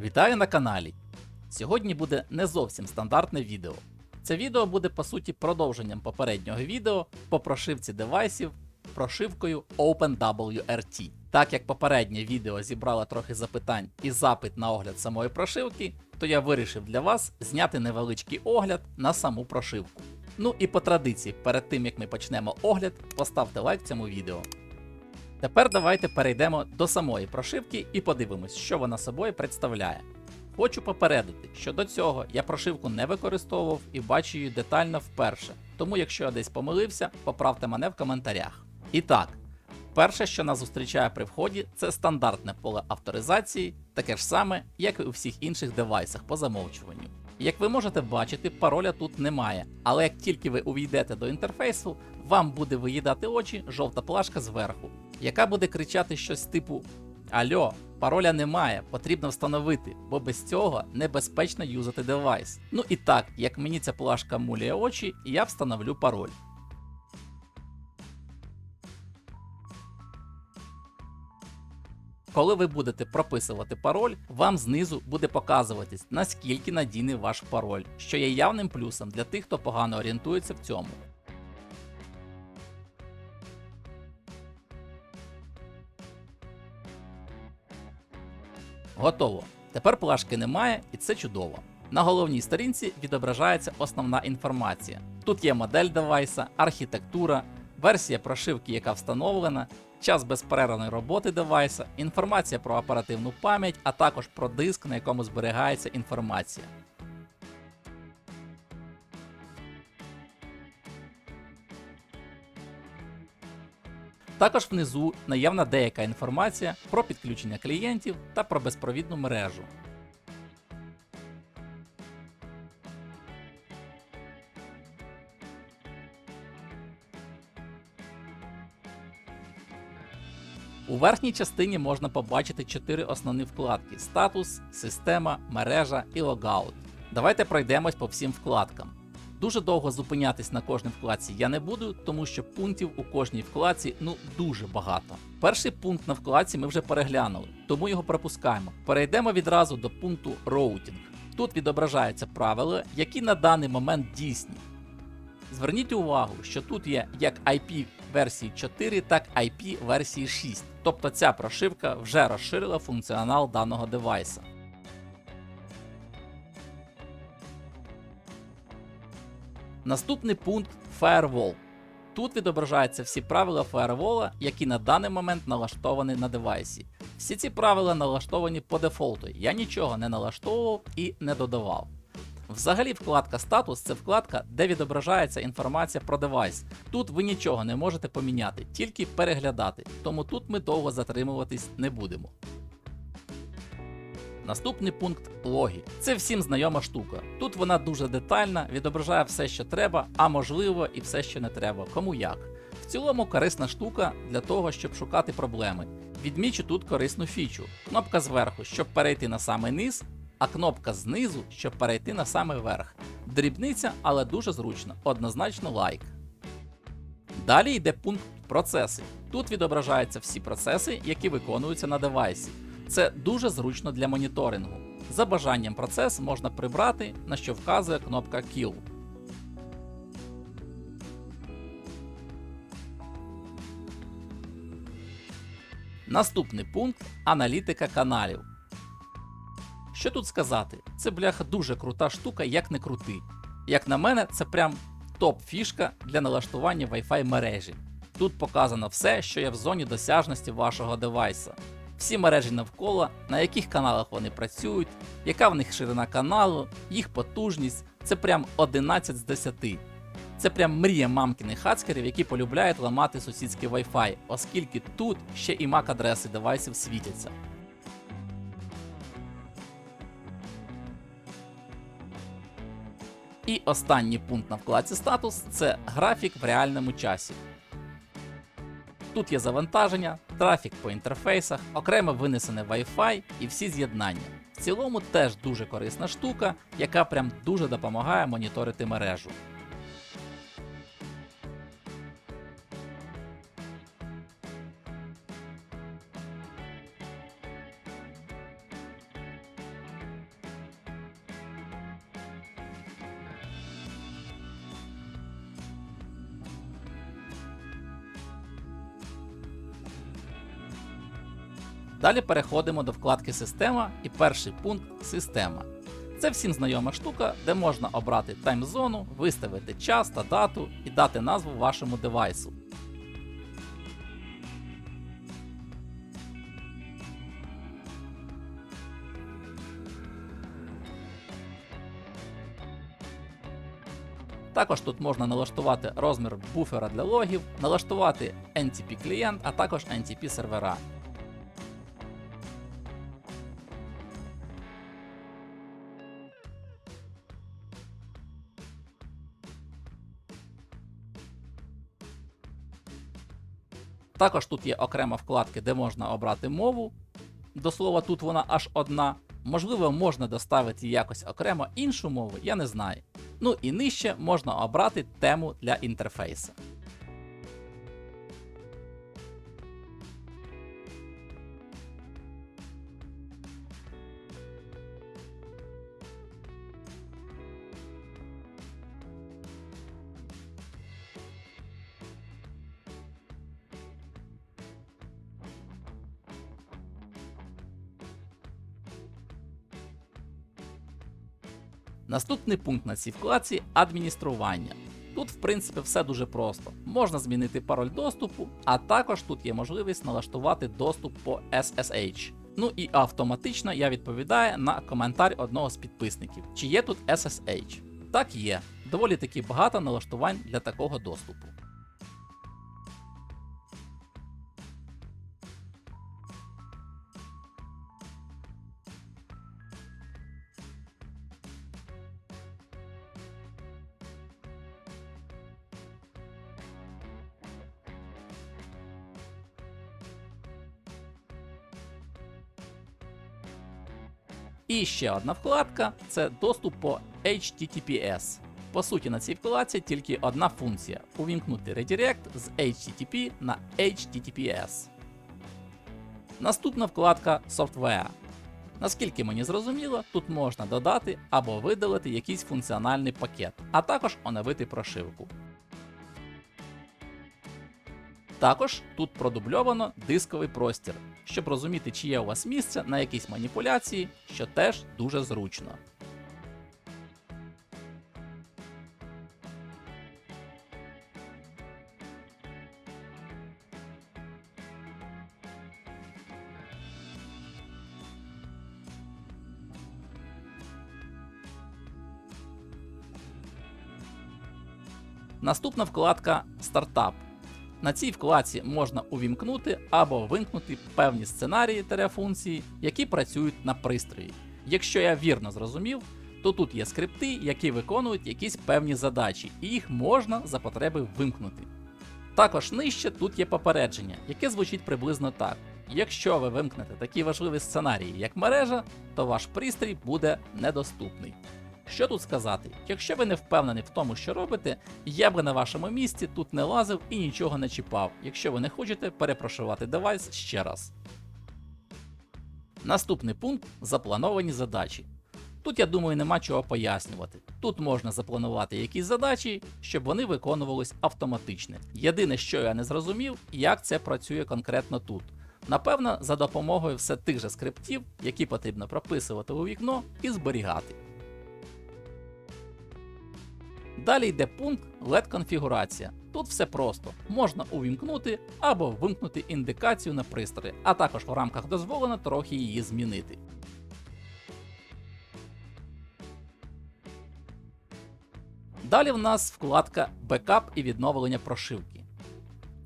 Вітаю на каналі! Сьогодні буде не зовсім стандартне відео. Це відео буде по суті продовженням попереднього відео по прошивці девайсів прошивкою OpenWRT. Так як попереднє відео зібрало трохи запитань і запит на огляд самої прошивки, то я вирішив для вас зняти невеличкий огляд на саму прошивку. Ну і по традиції, перед тим як ми почнемо огляд, поставте лайк цьому відео. Тепер давайте перейдемо до самої прошивки і подивимось, що вона собою представляє. Хочу попередити, що до цього я прошивку не використовував і бачу її детально вперше, тому якщо я десь помилився, поправте мене в коментарях. І так, перше, що нас зустрічає при вході, це стандартне поле авторизації, таке ж саме, як і у всіх інших девайсах по замовчуванню. Як ви можете бачити, пароля тут немає, але як тільки ви увійдете до інтерфейсу, вам буде виїдати очі жовта плашка зверху, яка буде кричати щось типу Альо, пароля немає, потрібно встановити, бо без цього небезпечно юзати девайс. Ну і так, як мені ця плашка муляє очі, я встановлю пароль. Коли ви будете прописувати пароль, вам знизу буде показуватись, наскільки надійний ваш пароль, що є явним плюсом для тих, хто погано орієнтується в цьому. Готово. Тепер плашки немає, і це чудово. На головній сторінці відображається основна інформація. Тут є модель девайса, архітектура, версія прошивки, яка встановлена, час безперервної роботи девайса, інформація про оперативну пам'ять, а також про диск, на якому зберігається інформація. Також внизу наявна деяка інформація про підключення клієнтів та про безпровідну мережу. У верхній частині можна побачити чотири основні вкладки: статус, система, мережа і логаут. Давайте пройдемось по всім вкладкам. Дуже довго зупинятись на кожній вкладці я не буду, тому що пунктів у кожній вкладці ну дуже багато. Перший пункт на вкладці ми вже переглянули, тому його пропускаємо. Перейдемо відразу до пункту роутінг. Тут відображаються правила, які на даний момент дійсні. Зверніть увагу, що тут є як IP версії 4, так IP версії 6. Тобто ця прошивка вже розширила функціонал даного девайса. Наступний пункт Firewall. Тут відображаються всі правила фаєрвола, які на даний момент налаштовані на девайсі. Всі ці правила налаштовані по дефолту. Я нічого не налаштовував і не додавав. Взагалі, вкладка статус це вкладка, де відображається інформація про девайс. Тут ви нічого не можете поміняти, тільки переглядати, тому тут ми довго затримуватись не будемо. Наступний пункт логі. Це всім знайома штука. Тут вона дуже детальна, відображає все, що треба, а можливо і все, що не треба, кому як. В цілому корисна штука для того, щоб шукати проблеми. Відмічу тут корисну фічу. Кнопка зверху, щоб перейти на самий низ, а кнопка знизу, щоб перейти на самий верх. Дрібниця, але дуже зручно, однозначно лайк. Далі йде пункт процеси. Тут відображаються всі процеси, які виконуються на девайсі. Це дуже зручно для моніторингу. За бажанням процес можна прибрати, на що вказує кнопка Kill. Наступний пункт аналітика каналів. Що тут сказати? Це бляха дуже крута штука, як не крути. Як на мене, це прям топ-фішка для налаштування Wi-Fi мережі. Тут показано все, що є в зоні досяжності вашого девайса. Всі мережі навколо, на яких каналах вони працюють, яка в них ширина каналу, їх потужність це прям 11 з 10. Це прям мрія мамкиних хацкерів, які полюбляють ламати сусідський Wi-Fi, оскільки тут ще і MAC-адреси девайсів світяться. І останній пункт на вкладці статус це графік в реальному часі. Тут є завантаження, трафік по інтерфейсах, окремо винесене Wi-Fi і всі з'єднання. В цілому теж дуже корисна штука, яка прям дуже допомагає моніторити мережу. Далі переходимо до вкладки Система і перший пункт Система. Це всім знайома штука, де можна обрати таймзону, виставити час та дату і дати назву вашому девайсу. Також тут можна налаштувати розмір буфера для логів, налаштувати NTP клієнт, а також NTP сервера. Також тут є окрема вкладка, де можна обрати мову. До слова, тут вона аж одна. Можливо, можна доставити якось окремо іншу мову, я не знаю. Ну і нижче можна обрати тему для інтерфейсу. Наступний пункт на цій вкладці адміністрування. Тут, в принципі, все дуже просто. Можна змінити пароль доступу, а також тут є можливість налаштувати доступ по SSH. Ну і автоматично я відповідаю на коментар одного з підписників, чи є тут SSH. Так є, доволі таки багато налаштувань для такого доступу. І ще одна вкладка це доступ по HTTPS. По суті, на цій вкладці тільки одна функція увімкнути редирект з HTTP на HTTPS. Наступна вкладка Software. Наскільки мені зрозуміло, тут можна додати або видалити якийсь функціональний пакет, а також оновити прошивку. Також тут продубльовано дисковий простір, щоб розуміти, чи є у вас місце на якісь маніпуляції, що теж дуже зручно. Наступна вкладка Стартап. На цій вкладці можна увімкнути або вимкнути певні сценарії та функції, які працюють на пристрої. Якщо я вірно зрозумів, то тут є скрипти, які виконують якісь певні задачі, і їх можна за потреби вимкнути. Також нижче тут є попередження, яке звучить приблизно так: якщо ви вимкнете такі важливі сценарії, як мережа, то ваш пристрій буде недоступний. Що тут сказати? Якщо ви не впевнені в тому, що робите, я би на вашому місці тут не лазив і нічого не чіпав, якщо ви не хочете перепрошувати девайс ще раз. Наступний пункт заплановані задачі. Тут, я думаю, нема чого пояснювати. Тут можна запланувати якісь задачі, щоб вони виконувались автоматично. Єдине, що я не зрозумів, як це працює конкретно тут. Напевно, за допомогою все тих же скриптів, які потрібно прописувати у вікно і зберігати. Далі йде пункт LED конфігурація. Тут все просто. Можна увімкнути або вимкнути індикацію на пристрої, а також в рамках дозволено трохи її змінити. Далі в нас вкладка Бекап і відновлення прошивки.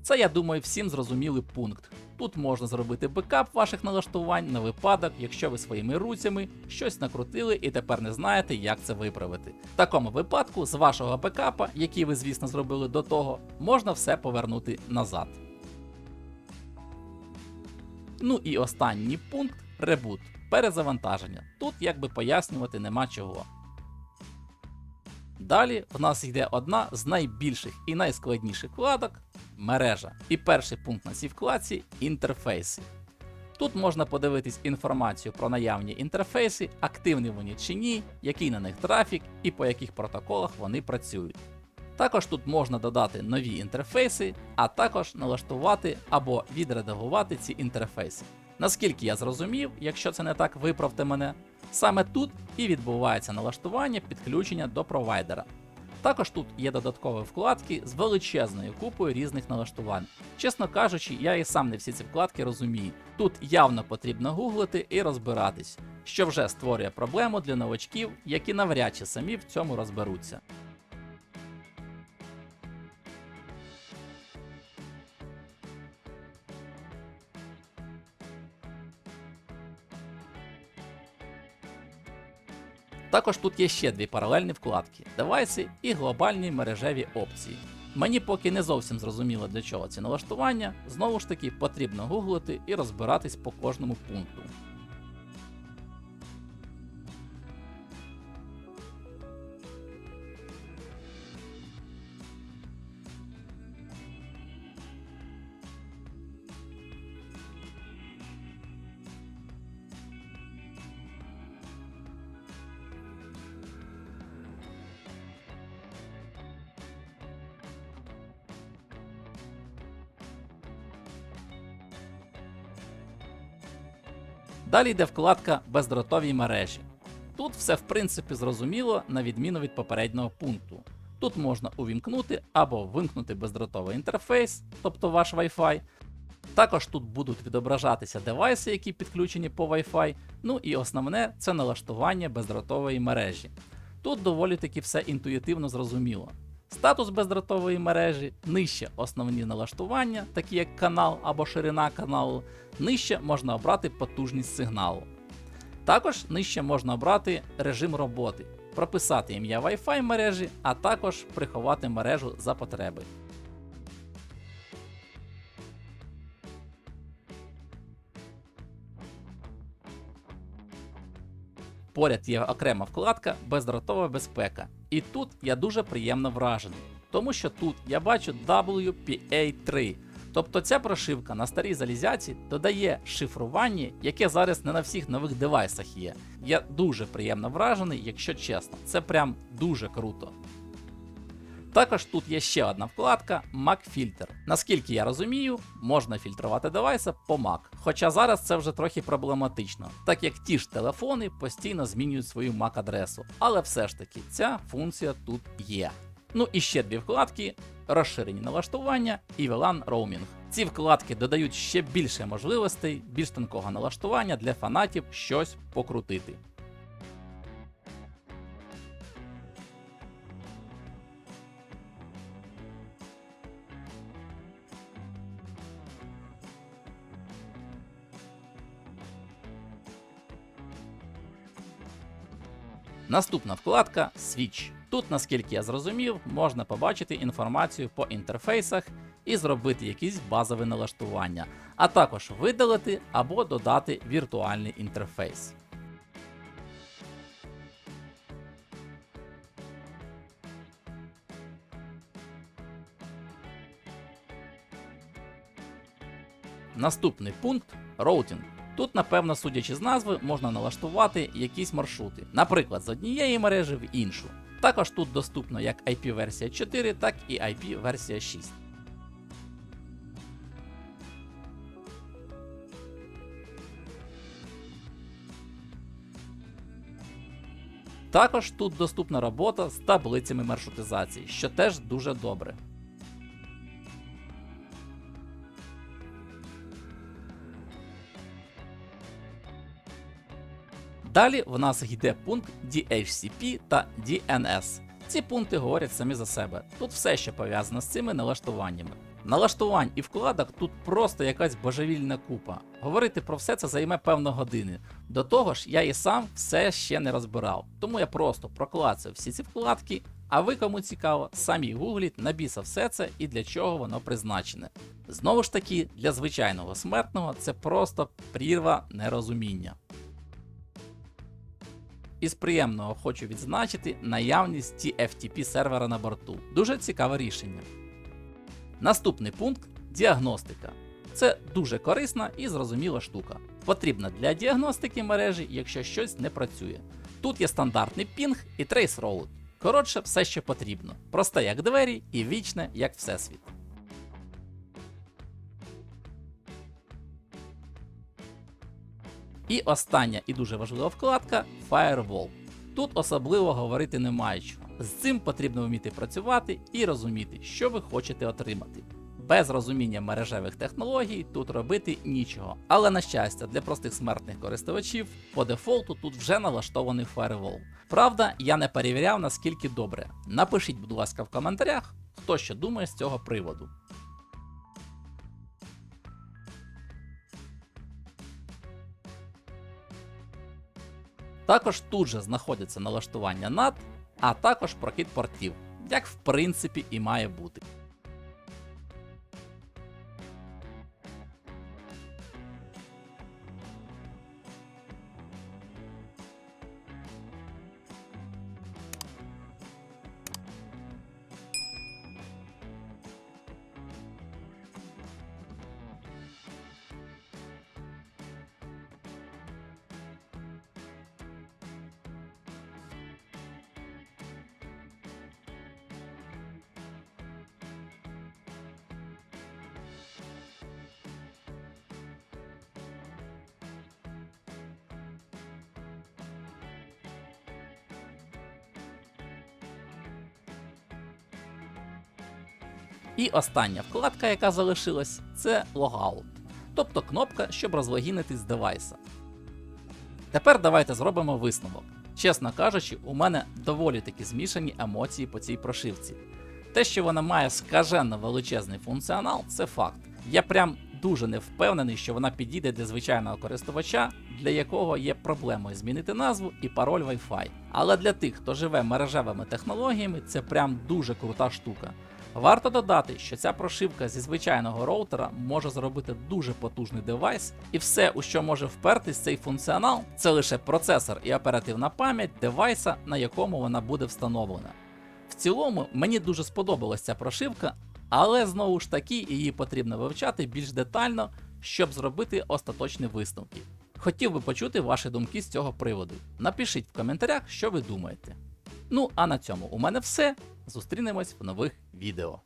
Це, я думаю, всім зрозумілий пункт. Тут можна зробити бекап ваших налаштувань на випадок, якщо ви своїми руцями щось накрутили і тепер не знаєте, як це виправити. В такому випадку з вашого бекапа, який ви, звісно, зробили до того, можна все повернути назад. Ну і останній пункт ребут. Перезавантаження. Тут якби пояснювати нема чого. Далі в нас йде одна з найбільших і найскладніших вкладок мережа. І перший пункт на цій вкладці інтерфейси. Тут можна подивитись інформацію про наявні інтерфейси, активні вони чи ні, який на них трафік і по яких протоколах вони працюють. Також тут можна додати нові інтерфейси, а також налаштувати або відредагувати ці інтерфейси. Наскільки я зрозумів, якщо це не так, виправте мене, саме тут і відбувається налаштування підключення до провайдера. Також тут є додаткові вкладки з величезною купою різних налаштувань. Чесно кажучи, я і сам не всі ці вкладки розумію. Тут явно потрібно гуглити і розбиратись, що вже створює проблему для новачків, які навряд чи самі в цьому розберуться. Також тут є ще дві паралельні вкладки: девайси і глобальні мережеві опції. Мені поки не зовсім зрозуміло для чого ці налаштування, знову ж таки потрібно гуглити і розбиратись по кожному пункту. Далі йде вкладка Бездротові мережі. Тут все в принципі зрозуміло, на відміну від попереднього пункту. Тут можна увімкнути або вимкнути бездротовий інтерфейс, тобто ваш Wi-Fi. Також тут будуть відображатися девайси, які підключені по Wi-Fi. Ну і основне це налаштування бездротової мережі. Тут доволі таки все інтуїтивно зрозуміло. Статус бездротової мережі, нижче основні налаштування, такі як канал або ширина каналу, нижче можна обрати потужність сигналу. Також нижче можна обрати режим роботи, прописати ім'я Wi-Fi мережі, а також приховати мережу за потреби. Поряд є окрема вкладка Бездротова безпека. І тут я дуже приємно вражений, тому що тут я бачу WPA3. Тобто ця прошивка на старій залізяці додає шифрування, яке зараз не на всіх нових девайсах є. Я дуже приємно вражений, якщо чесно, це прям дуже круто. Також тут є ще одна вкладка Mac Filter. Наскільки я розумію, можна фільтрувати девайси по Mac. Хоча зараз це вже трохи проблематично, так як ті ж телефони постійно змінюють свою MAC адресу. Але все ж таки ця функція тут є. Ну і ще дві вкладки: розширені налаштування і VLAN Roaming. Ці вкладки додають ще більше можливостей, більш тонкого налаштування для фанатів щось покрутити. Наступна вкладка Switch. Тут, наскільки я зрозумів, можна побачити інформацію по інтерфейсах і зробити якісь базові налаштування, а також видалити або додати віртуальний інтерфейс. Наступний пункт роутинг. Тут, напевно, судячи з назви, можна налаштувати якісь маршрути, наприклад, з однієї мережі в іншу. Також тут доступно як IP-версія 4, так і IP-версія 6. Також тут доступна робота з таблицями маршрутизації, що теж дуже добре. Далі в нас йде пункт DHCP та DNS. Ці пункти говорять самі за себе. Тут все, що пов'язано з цими налаштуваннями. Налаштувань і вкладок тут просто якась божевільна купа. Говорити про все це займе певно години. До того ж, я і сам все ще не розбирав, тому я просто проклацав всі ці вкладки, а ви кому цікаво, самі гугліть на біса все це і для чого воно призначене. Знову ж таки, для звичайного смертного це просто прірва нерозуміння. Із приємного хочу відзначити наявність TFTP сервера на борту. Дуже цікаве рішення. Наступний пункт діагностика. Це дуже корисна і зрозуміла штука. Потрібна для діагностики мережі, якщо щось не працює. Тут є стандартний пінг і traceroute. Коротше, все, що потрібно. Просте як двері і вічне як всесвіт. І остання і дуже важлива вкладка Firewall. Тут особливо говорити немає чого. З цим потрібно вміти працювати і розуміти, що ви хочете отримати. Без розуміння мережевих технологій тут робити нічого. Але на щастя, для простих смертних користувачів по дефолту тут вже налаштований фаервол. Правда, я не перевіряв наскільки добре. Напишіть, будь ласка, в коментарях, хто що думає з цього приводу. Також тут же знаходяться налаштування NAT, а також прохід портів, як в принципі і має бути. І остання вкладка, яка залишилась, це Logout, тобто кнопка, щоб розлогінитись з девайса. Тепер давайте зробимо висновок. Чесно кажучи, у мене доволі таки змішані емоції по цій прошивці. Те, що вона має скаженно величезний функціонал, це факт. Я прям дуже не впевнений, що вона підійде для звичайного користувача, для якого є проблемою змінити назву і пароль Wi-Fi. Але для тих, хто живе мережевими технологіями, це прям дуже крута штука. Варто додати, що ця прошивка зі звичайного роутера може зробити дуже потужний девайс, і все, у що може впертись цей функціонал, це лише процесор і оперативна пам'ять девайса, на якому вона буде встановлена. В цілому мені дуже сподобалась ця прошивка, але знову ж таки її потрібно вивчати більш детально, щоб зробити остаточні висновки. Хотів би почути ваші думки з цього приводу. Напишіть в коментарях, що ви думаєте. Ну а на цьому у мене все. Зустрінемось в нових відео.